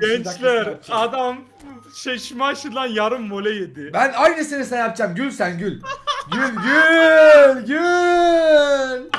Gençler adam Schmeichel'dan yarım vole yedi. Ben aynısını sen yapacağım. Gül sen gül. Gül gül gül.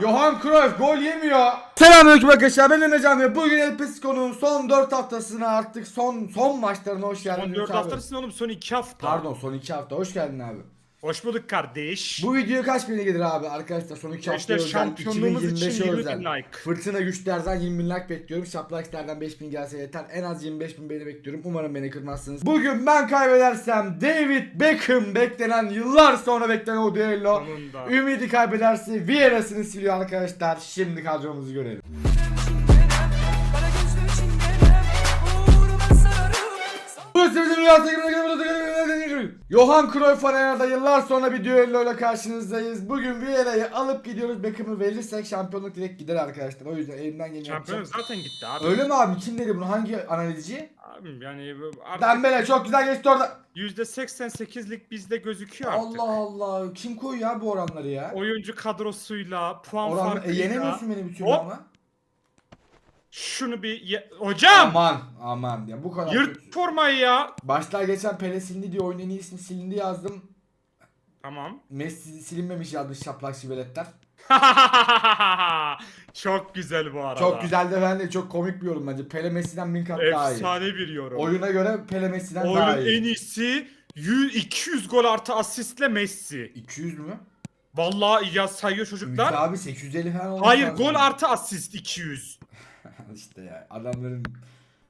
Johan Cruyff gol yemiyor. Selamünaleyküm arkadaşlar. Ben Emrecan ve bugün El Pisco'nun son 4 haftasına artık son son maçlarına hoş geldin. Son 4 Yunus abi. haftasın oğlum son 2 hafta. Pardon son 2 hafta. Hoş geldin abi. Hoş bulduk kardeş. Bu video kaç bine gelir abi arkadaşlar son 2 hafta İşte şampiyonluğumuz için 2025'e 20 özel. bin like. Fırtına güçlerden 20 bin like bekliyorum. Şaplaklardan 5 bin gelse yeter. En az 25 bin beğeni bekliyorum. Umarım beni kırmazsınız. Bugün ben kaybedersem David Beckham beklenen yıllar sonra beklenen o. Sonunda. Ümidi kaybederse Vieira'sını siliyor arkadaşlar. Şimdi kadromuzu görelim. Kara gözlü çingene Uğruna sararım Bu bizim rüyası Johan Cruyff Arena'da yıllar sonra bir düello ile karşınızdayız. Bugün Vieira'yı alıp gidiyoruz. Beckham'ı verirsek şampiyonluk direkt gider arkadaşlar. O yüzden elimden geleni Şampiyon yapacağım. zaten gitti abi. Öyle mi abi? Kim dedi bunu? Hangi analizci? Abim yani artık Dembele çok güzel geçti orada. %88'lik bizde gözüküyor artık. Allah Allah. Kim koyuyor abi bu oranları ya? Oyuncu kadrosuyla, puan Oran, e, farkıyla. yenemiyorsun beni bir türlü Hop. ama. Şunu bir ye- Hocam! Aman aman ya bu kadar. Yırt kötü. formayı ya. Başlar geçen Pele silindi diye oyunun en iyi ismi silindi yazdım. Tamam. Messi silinmemiş yazmış şaplak şiveletler. Çok güzel bu arada. Çok güzel de ben de çok komik bir yorum bence. Pele Messi'den bin kat daha iyi. Efsane bir yorum. Oyuna göre Pele Messi'den daha Oyunun iyi. en iyisi 100, 200 gol artı asistle Messi. 200 mü? Vallahi ya sayıyor çocuklar. abi 850 falan olmuş. Hayır gol artı asist 200. işte ya adamların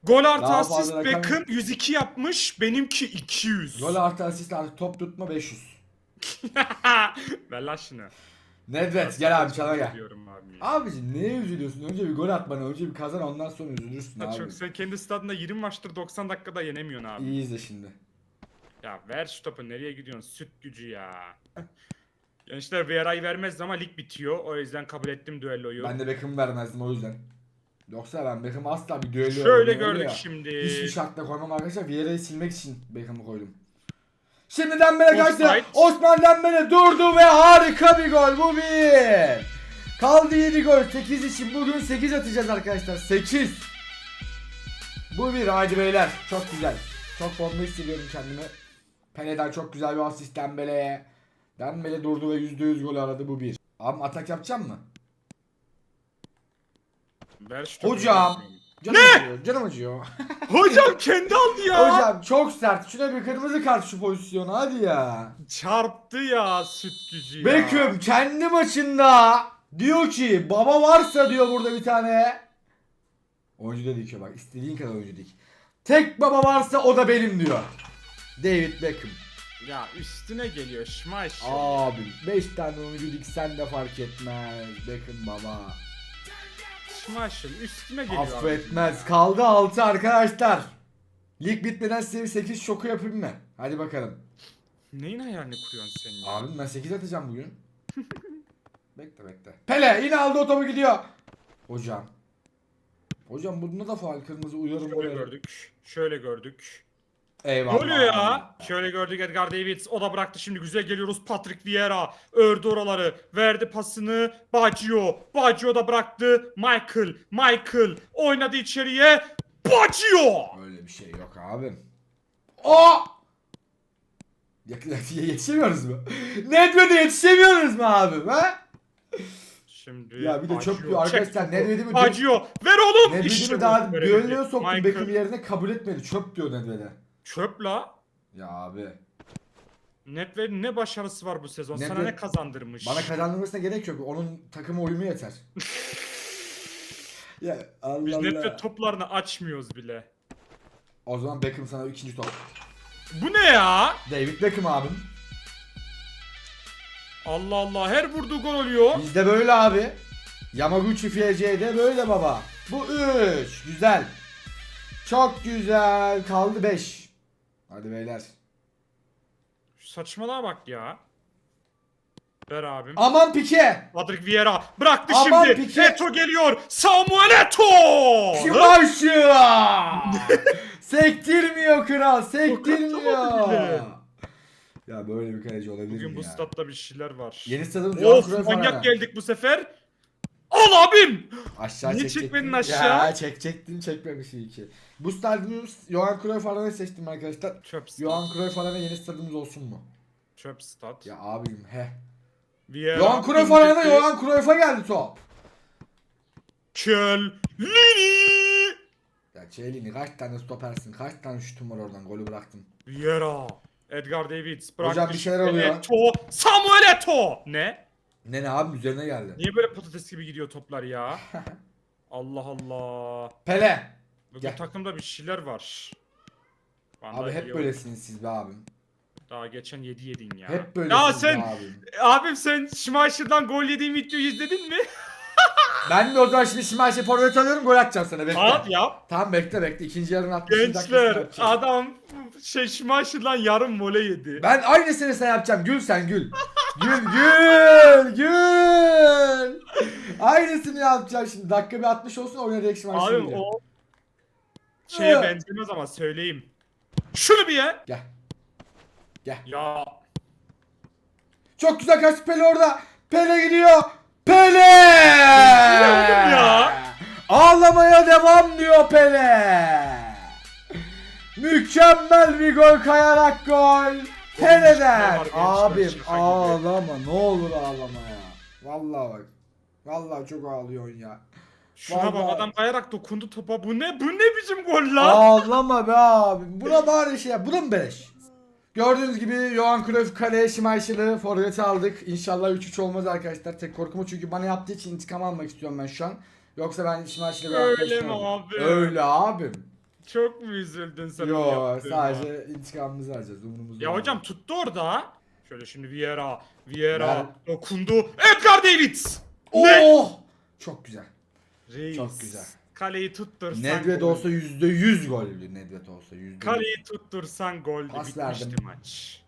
Gol artı Daha asist fazla rakam- Beckham 102 yapmış. Benimki 200. gol artı asist artı top tutma 500. Ver lan şunu. Nedved gel abi çala gel. Diyorum abi. ya. Abicim neye üzülüyorsun? Önce bir gol at bana, önce bir kazan ondan sonra üzülürsün abi. Çok sen kendi stadında 20 maçtır 90 dakikada yenemiyorsun abi. İyi izle şimdi. Ya ver şu topu nereye gidiyorsun? Süt gücü ya. Gençler Vieira'yı vermez ama lig bitiyor. O yüzden kabul ettim düelloyu. Ben de Beckham vermezdim o yüzden. Yoksa ben Beckham asla bir düello Şöyle gördük ya. şimdi. Hiçbir şartla koymam arkadaşlar. Vieira'yı silmek için Beckham'ı koydum. Şimdi Dembele kaçtı. Osman Dembele durdu ve harika bir gol. Bu bir. Kaldı 7 gol. 8 için bugün 8 atacağız arkadaşlar. 8. Bu bir. Haydi beyler. Çok güzel. Çok formda hissediyorum kendimi. Pele'den çok güzel bir asist Dembele'ye. Dembele durdu ve %100 gol aradı. Bu bir. Abi atak yapacağım mı? Ver şu topu. Hocam. Canım acıyor. Canım acıyor. Hocam kendi aldı ya. Hocam çok sert. Şuna bir kırmızı kart şu pozisyonu hadi ya. Çarptı ya süt gücü ya. Beckham kendi maçında diyor ki baba varsa diyor burada bir tane. Oyuncu da dikiyor bak istediğin kadar oyuncu dik. Tek baba varsa o da benim diyor. David Beckham. Ya üstüne geliyor Schmeichel. Abi 5 tane oyuncu diksen de fark etmez. Beckham baba. Schmeichel üstüne geliyor. Affetmez. Kaldı 6 arkadaşlar. Lig bitmeden size bir 8 şoku yapayım mı? Hadi bakalım. Neyin hayalini kuruyorsun sen ya? Abi ben 8 atacağım bugün. bekle bekle. Pele yine aldı o topu gidiyor. Hocam. Hocam bunda da faal kırmızı uyarım Şöyle oraya. gördük. Şöyle gördük. Eyvallah. Ne oluyor ya? Şöyle gördük Edgar Davids. O da bıraktı şimdi güzel geliyoruz. Patrick Vieira ördü oraları. Verdi pasını. Baggio. Baggio da bıraktı. Michael. Michael oynadı içeriye. Baggio. Öyle bir şey yok abim. O! Yakın yetişemiyoruz mu? Nedved'e yetişemiyoruz mu abim ha? Şimdi Ya bir de çok bir arkadaşlar Nedved'i mi? Baggio. Ver oğlum. Nedved'i İşte daha soktum Michael. Beckham yerine kabul etmedi. Çöp diyor Nedved'e. Çöp la. Ya abi. Nedved ne başarısı var bu sezon? Sana ne kazandırmış? Bana kazandırmasına gerek yok. Onun takıma uyumu yeter. ya Allah Biz. Nedved toplarını açmıyoruz bile. O zaman Beckham sana ikinci top. Bu ne ya? David Beckham abim. Allah Allah her vurduğu gol oluyor. Bizde böyle abi. Yamaguchi FC'de böyle baba. Bu 3. Güzel. Çok güzel. Kaldı 5. Hadi beyler. Şu Saçmalığa bak ya. Ver abim. Aman Pike. Patrick Vieira bıraktı Aman şimdi. Pique. Eto geliyor. Samuel Eto. Başı. sektirmiyor kral. Sektirmiyor. Ya böyle bir kaleci olabilir Bugün mi bu ya? statta bir şeyler var. Yeni stadımız Of manyak geldik bu sefer. Al abim. Aşağı Niye çekecektim. çekmedin aşağı? Ya çekecektim çekmemiş iyi ki. Bu stadyumumuz Johan Cruyff Arena'yı seçtim arkadaşlar. Çöp stat. Johan Cruyff Arena yeni stadyumumuz olsun mu? Çöp stat. Ya abim he. Vieira Johan Cruyff indirdi. Arena Johan Cruyff'a geldi top. Kellini. Ya Çeylini kaç tane stopersin kaç tane şutun var oradan golü bıraktın. Vieira. Edgar Davids. Hocam bir şeyler oluyor. Eto. Samuel Eto. Ne? Ne ne abim üzerine geldi. Niye böyle patates gibi gidiyor toplar ya? Allah Allah. Pele. Bugün Gel. takımda bir şeyler var. Van Abi Dijk hep iyi böylesiniz siz be abim. Daha geçen 7 yedin ya. Hep böylesiniz Ya sen be abim. abim sen Schmeichel'dan gol yediğim videoyu izledin mi? Ben de o zaman şimdi Şimanşe forvet alıyorum gol atacağım sana bekle. At yap. Tamam bekle bekle ikinci 60 dakikasını Gençler adam şey Schmeichel'dan yarım voley yedi. Ben aynısını sen yapacağım. Gül sen gül. Gül gül gül. Aynısını yapacağım şimdi. Dakika bir 60 olsun şimdi Abim başlayayım. o şeye benzemez ama söyleyeyim. Şunu bir ye. Gel. Ya Çok güzel kaç Pele orada. Pele gidiyor. Pele! Ağlamaya devam diyor Pele. Mükemmel bir gol kayarak gol. Pele'den. Abim ağlama ne olur ağlama ya. Vallahi bak. Vallahi çok ağlıyorsun ya. şuna bak Vallahi. adam kayarak dokundu topa. Bu ne? Bu ne biçim gol lan? Ağlama be abim. Buna bari şey yap. Bu da mı beleş? Gördüğünüz gibi Johan Cruyff kaleye Schmeichel'ı forvete aldık. İnşallah 3-3 olmaz arkadaşlar. Tek korkumu çünkü bana yaptığı için intikam almak istiyorum ben şu an. Yoksa ben Schmeichel'ı Öyle mi abi? Öyle abim. Çok mu üzüldün sen Yo sadece intikamımızı alacağız. Umurumuzda Ya hocam tuttu orada. Şöyle şimdi Vieira. Vieira Ben- dokundu. Edgar Davids. Ne? Oh! Çok güzel. Reis. Çok güzel. Kaleyi tuttursan Nedved gol. olsa %100 goldü Nedved olsa %100. Kaleyi tuttursan gol Pas bitmişti verdim. maç.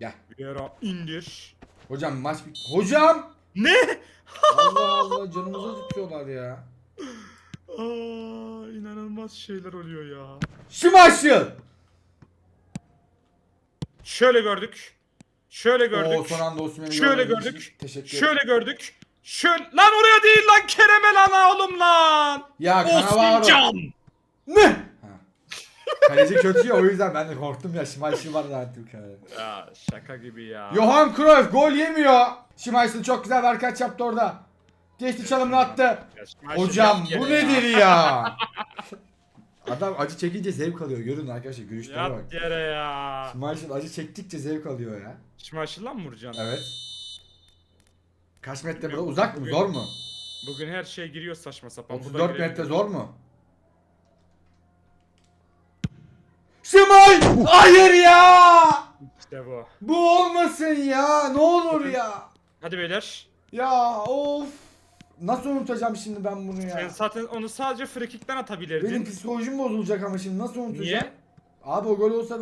Gel. Vieira indir. Hocam maç bit. Hocam! Ne? Allah Allah canımızı tutuyorlar ya. Aa, inanılmaz şeyler oluyor ya. Schmeichel! Şöyle gördük. Şöyle gördük. Oo son anda Osimhen'i Şöyle gördük. Teşekkür ederim. Şöyle gördük. Şöyle lan oraya değil lan Kerem'e lan oğlum lan. Ya Cannavaro. Osmancan. Ne? Kaleci kötü ya o yüzden ben de korktum ya Schmeichel var zaten kalede. Ya şaka gibi ya. Johan Cruyff gol yemiyor. Schmeichel çok güzel verkaç yaptı orada. Geçti çalımını attı. Schmeichel Hocam bu nedir ya? Adam acı çekince zevk alıyor. Görün arkadaşlar gülüşlere bak. Yat yere ya. Schmeichel acı çektikçe zevk alıyor ya. Schmeichel'la mı vuracaksın? Evet. Kaç metre burada uzak mı zor mu? Bugün her şey giriyor saçma sapan. Bu da 34 girebilir. metre zor mu? Şimay! Hayır ya! İşte bu. Bu olmasın ya. Ne olur ya. Hadi beyler. Ya of. Nasıl unutacağım şimdi ben bunu Sen ya? zaten onu sadece frikikten atabilirdin. Benim psikolojim bozulacak ama şimdi nasıl unutacağım? Niye? Abi o gol olsa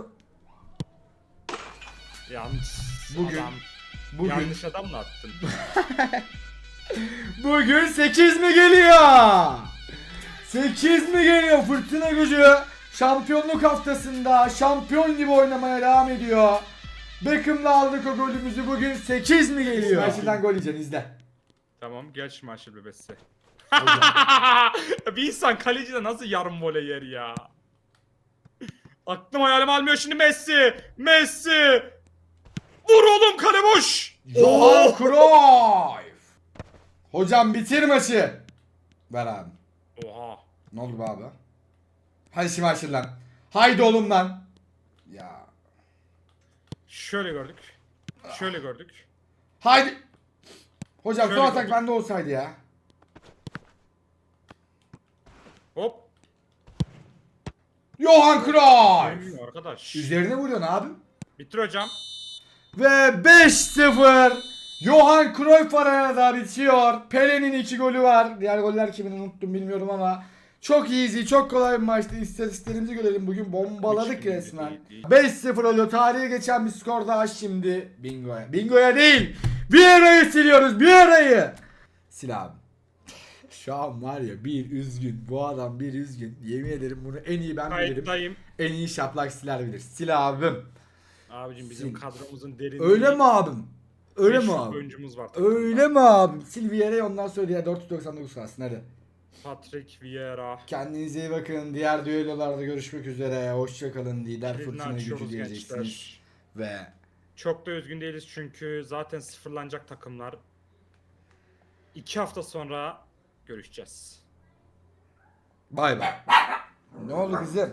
Yanlış. Bugün- Adam. Bugün Yanlış adamla attın. bugün 8 mi geliyor? 8 mi geliyor? Fırtına gücü şampiyonluk haftasında şampiyon gibi oynamaya devam ediyor. Beckham'la aldık o golümüzü bugün 8 mi geliyor? Karşıdan gol yiyeceksin izle. tamam gel Schmeichel bebesi. Hocam. bir insan kalecide nasıl yarım voley yer ya? Aklım hayalim almıyor şimdi Messi. Messi. Vur oğlum kale boş. Johan Oh! Cruyff. Hocam bitir maçı. Ver abi. Oha. Ne olur be abi? Hadi Şimaşır lan. Haydi oğlum lan. Ya. Şöyle gördük. Şöyle gördük. Haydi. Hocam Şöyle son atak bende olsaydı ya. Hop. Johan Cruyff. Dönüyor arkadaş. Üzerine vuruyorsun abim. Bitir hocam. Ve 5-0. Johan Cruyff arenada bitiyor. Pele'nin 2 golü var. Diğer goller kimin unuttum bilmiyorum ama çok easy, çok kolay bir maçtı. İstatistiklerimizi görelim. Bugün bombaladık resmen. değil. 5-0 oluyor. Tarihe geçen bir skor daha şimdi Bingo'ya. Bingo'ya değil. Bir arayı siliyoruz. Bir arayı. Sil abi. Şu an var ya bir üzgün. Bu adam bir üzgün. Yemin ederim bunu en iyi ben bilirim. Kayıttayım. En iyi şaplak siler bilir. Sil abim. Abicim bizim Sil. kadromuzun derinliği. Öyle mi abim? Öyle mi 500 abi? oyuncumuz var. Öyle mi abi? Sil Vieira'yı ondan sonra diğer 499 kalsın hadi. Patrick Vieira. Kendinize iyi bakın. Diğer düellolarda görüşmek üzere. Hoşçakalın. Lider Kilidini fırtına gücü açıyoruz diyeceksiniz. gençler. Ve Çok da üzgün değiliz çünkü zaten sıfırlanacak takımlar. İki hafta sonra görüşeceğiz. bay bay. Ne oldu kızım?